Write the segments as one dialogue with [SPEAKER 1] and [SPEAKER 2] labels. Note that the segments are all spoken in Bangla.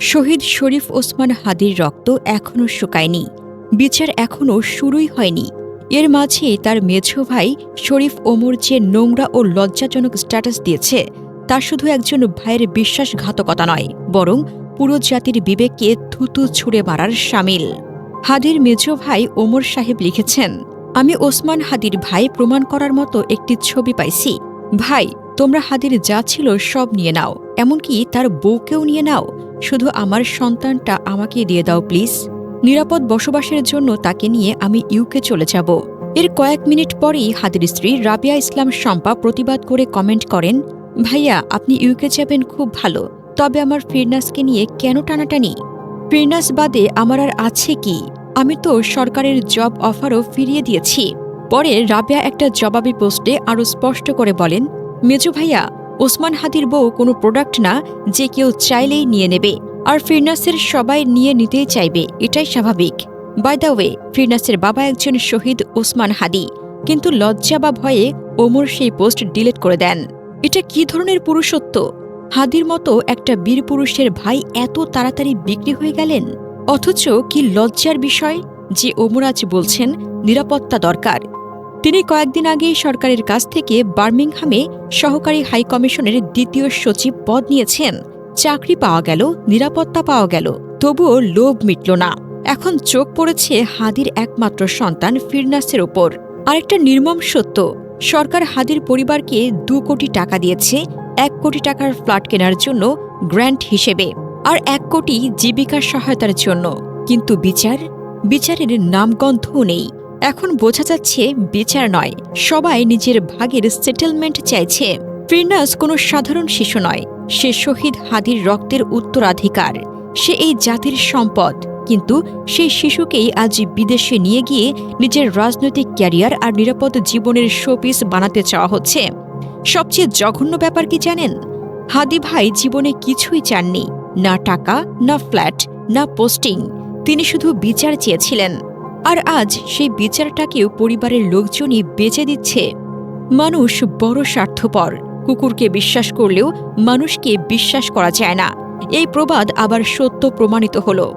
[SPEAKER 1] শহীদ শরীফ ওসমান হাদির রক্ত এখনও শুকায়নি। বিচার এখনও শুরুই হয়নি। এর মাঝে তার মেঝ ভাই শরীফ ওমর যে নোংরা ও লজ্জাজনক স্ট্যাটাস দিয়েছে, তা শুধু একজন ভাইয়ের বিশ্বাসঘাতকতা নয়, বরং পুরো জাতির বিবেককে থুতু ছুঁড়ে মারার সামিল। হাদির মেজ ভাই ওমর সাহেব লিখেছেন, আমি ওসমান হাদির ভাই প্রমাণ করার মতো একটি ছবি পাইছি। ভাই, তোমরা হাদির যা ছিল সব নিয়ে নাও, এমনকি তার বউকেও নিয়ে নাও। শুধু আমার সন্তানটা আমাকে দিয়ে দাও, প্লিজ। নিরাপদ বসবাসের জন্য তাকে নিয়ে আমি ইউকে চলে যাব। এর কয়েক মিনিট পরেই হাদির স্ত্রী রাবিয়া ইসলাম শম্পা প্রতিবাদ করে কমেন্ট করেন, ভাইয়া, আপনি ইউকে যাবেন খুব ভালো, তবে আমার ফিরনাসকে নিয়ে কেন টানাটানি? ফিরনাস বাদে আমার আর আছে কি? আমি তো সরকারের জব অফারও ফিরিয়ে দিয়েছি। পরে রাবিয়া একটা জবাবি পোস্টে আরও স্পষ্ট করে বলেন, মেজু ভাইয়া ওসমান হাদির বউ কোনো প্রোডাক্ট না যে কেউ চাইলেই নিয়ে নেবে। আর ফিরনাসের সবাই নিয়ে নিতেই চাইবে, এটাই স্বাভাবিক। বাই দ্য ওয়ে ফিরনাসের বাবা একজন শহীদ ওসমান হাদি। কিন্তু লজ্জা বা ভয়ে ওমর সেই পোস্ট ডিলিট করে দেন। এটা কি ধরনের পুরুষত্ব? হাদির মতো একটা বীর পুরুষের ভাই এত তাড়াতাড়ি বিক্রি হয়ে গেলেন? অথচ কি লজ্জার বিষয় যে ওমর আজ বলছেন, নিরাপত্তা দরকার। তিনি কয়েকদিন আগেই সরকারের কাছ থেকে বার্মিংহামে সহকারী হাই কমিশনের দ্বিতীয় সচিব পদ নিয়েছেন। চাকরি পাওয়া গেল, নিরাপত্তা পাওয়া গেল, তবুও লোভ মিটল না। এখন চোখ পড়েছে হাদির একমাত্র সন্তান ফিরনাসের ওপর। আরেকটা নির্মম সত্য, সরকার হাদির পরিবারকে দু কোটি টাকা দিয়েছে, এক কোটি টাকার ফ্ল্যাট কেনার জন্য গ্র্যান্ট হিসেবে, আর এক কোটি জীবিকার সহায়তার জন্য। কিন্তু বিচার? বিচারের নামগন্ধও নেই। এখন বোঝা যাচ্ছে বিচার নয়। সবাই নিজের ভাগের সেটেলমেন্ট চাইছে। ফিরনাস কোনো সাধারণ শিশু নয়। সে শহীদ হাদির রক্তের উত্তরাধিকার। সে এই জাতির সম্পদ। কিন্তু সেই শিশুকেই আজ বিদেশে নিয়ে গিয়ে নিজের রাজনৈতিক ক্যারিয়ার আর নিরাপদ জীবনের শোপিস বানাতে চাওয়া হচ্ছে। সবচেয়ে জঘন্য ব্যাপার কি জানেন? হাদি ভাই জীবনে কিছুই চাননি। না টাকা, না ফ্ল্যাট, না পোস্টিং। তিনি শুধু বিচার চেয়েছিলেন। আর আজ সেই বিচারটাকেও পরিবারের লোকজনই বেচে দিচ্ছে। মানুষ বড় স্বার্থপর। কুকুরকে বিশ্বাস করলেও মানুষকে বিশ্বাস করা যায় না। এই প্রবাদ আবার সত্য প্রমাণিত হল।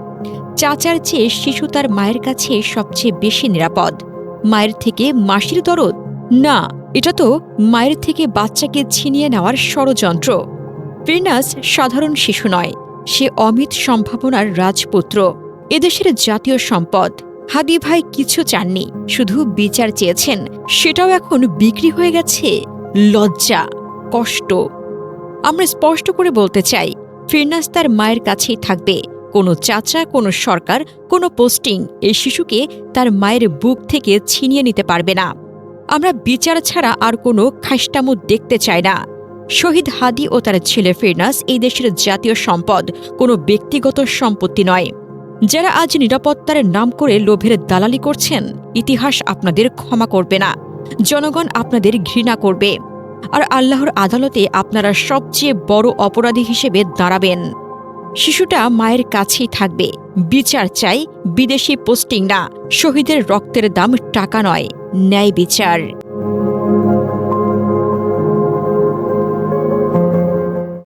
[SPEAKER 1] চাচার চেয়ে শিশু তার মায়ের কাছে সবচেয়ে বেশি নিরাপদ। মায়ের থেকে মাসির দরদ? না, এটা তো মায়ের থেকে বাচ্চাকে ছিনিয়ে নেওয়ার ষড়যন্ত্র। ফিরনাস সাধারণ শিশু নয়। সে অমিত সম্ভাবনার রাজপুত্র। এদেশের জাতীয় সম্পদ। হাদি ভাই কিছু চাননি, শুধু বিচার চেয়েছেন, সেটাও এখন বিক্রি হয়ে গেছে। লজ্জা, কষ্ট। আমরা স্পষ্ট করে বলতে চাই, ফিরনাস তার মায়ের কাছেই থাকবে। কোনো চাচা, কোনো সরকার, কোনো পোস্টিং, এই শিশুকে তার মায়ের বুক থেকে ছিনিয়ে নিতে পারবে না। আমরা বিচার ছাড়া আর কোনো খাইস্টামু দেখতে চাই না। শহীদ হাদি ও তার ছেলে ফিরনাস এই দেশের জাতীয় সম্পদ, কোনো ব্যক্তিগত সম্পত্তি নয়। যারা আজ নিরাপত্তার নাম করে লোভের দালালি করছেন, ইতিহাস আপনাদের ক্ষমা করবে না। জনগণ আপনাদের ঘৃণা করবে। আর আল্লাহর আদালতে আপনারা সবচেয়ে বড় অপরাধী হিসেবে দাঁড়াবেন। শিশুটা মায়ের কাছেই থাকবে। বিচার চাই, বিদেশি পোস্টিং না। শহীদের রক্তের দাম টাকা নয়। ন্যায় বিচার।